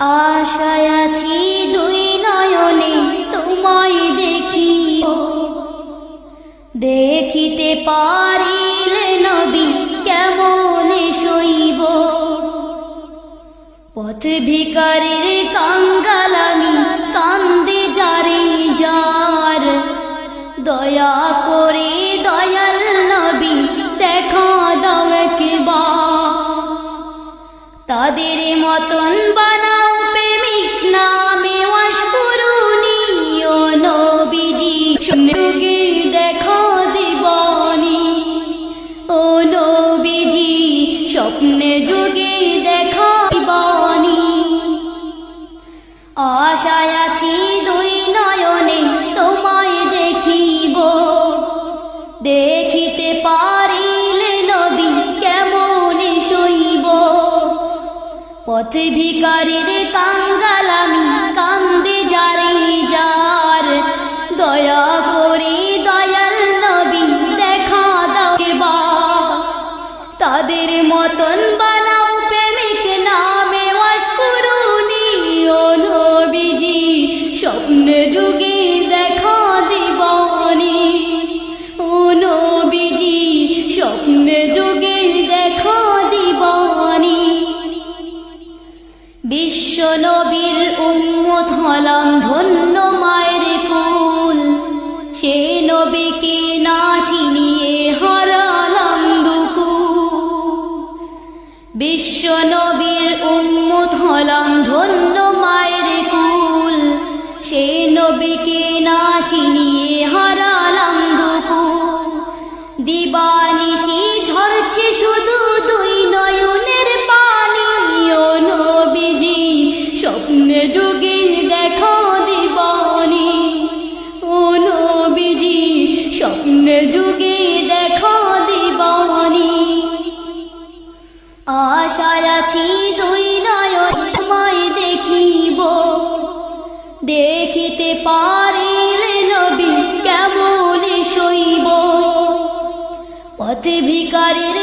আশায় দুই নয়নে তোমায় দেখি দেখিতে পারিলে নবী কেমন শৈব পথ ভিকারের কাঙ্গালামি কান্দে যারে যার। দয়া করে দয়াল নবী দেখা দাও একবার। তাদের মতন বানাও স্বপ্নে যুগে দেখা দিবানি। আশায় আছি দুই নয়নে তোমায় দেখিব। দেখিতে পারিলে নবী কেমন শৈব পথ ভিকারীর কাঙ্গালামি কান্দে যারে যার দয়া তাদের মতন বানাও প্রেমিক নামে ওয়াস করুনি ও নবীজি। স্বপ্নে যুগে দেখা দিবানি। ও নবীজি, স্বপ্নে যুগে দেখা দিবানি। বিশ্ব নবীর উম্মত হলাম ধন্য বিশ্ব নবীর উম্মত হলাম ধন্য মায়ের কুল। সে নবীকে না চিনিয়ে হারালাম দুকুল। দিবানিশি ঝরছে শুধু দুই নয়নের পানি। ও নবীজি স্বপ্নে যুগে দেখা দিবানি। ও নবীজি স্বপ্নে যুগে আশায় আছি দুই নয়ন তোমায় দেখিব। দেখিতে পারিলে নবী কেমন শৈব পথ ভিকারের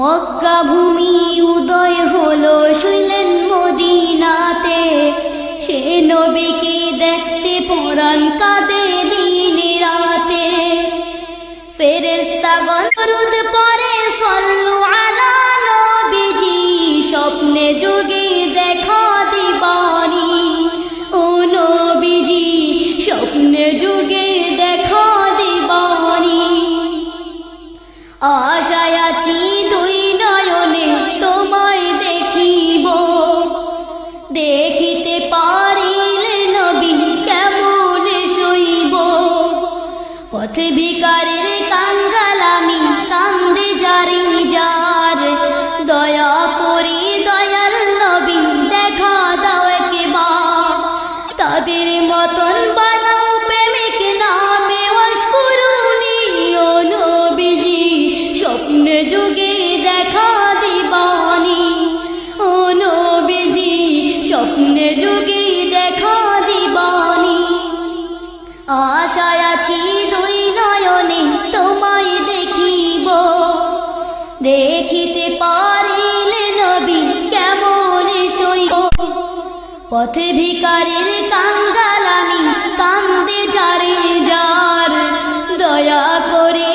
মক্কা ভূমি উদয় হলো শুনলেন মদিনাতে। সে নবীকে দেখতে পরাণ কাঁদে দিনে রাতে। ফেরেস্তাগণ দরুদ পরে পথ ভিকারের কাঙ্গালামি কান্দে জারি যার দয়া করে দয়াল নবী দেখা দাও একবার। তাদের মতন বানাও প্রেমিক নামে ওয়াস ও নবীজি। স্বপ্নে যুগে দেখা দিবানি। ও নবীজি, স্বপ্নে যুগে দেখা দিবানি। আশায় আছি যেতে পারিলে নবী কেমন সই পথে ভিকারের কান্দালামি কান্দে যারে যার দয়া করে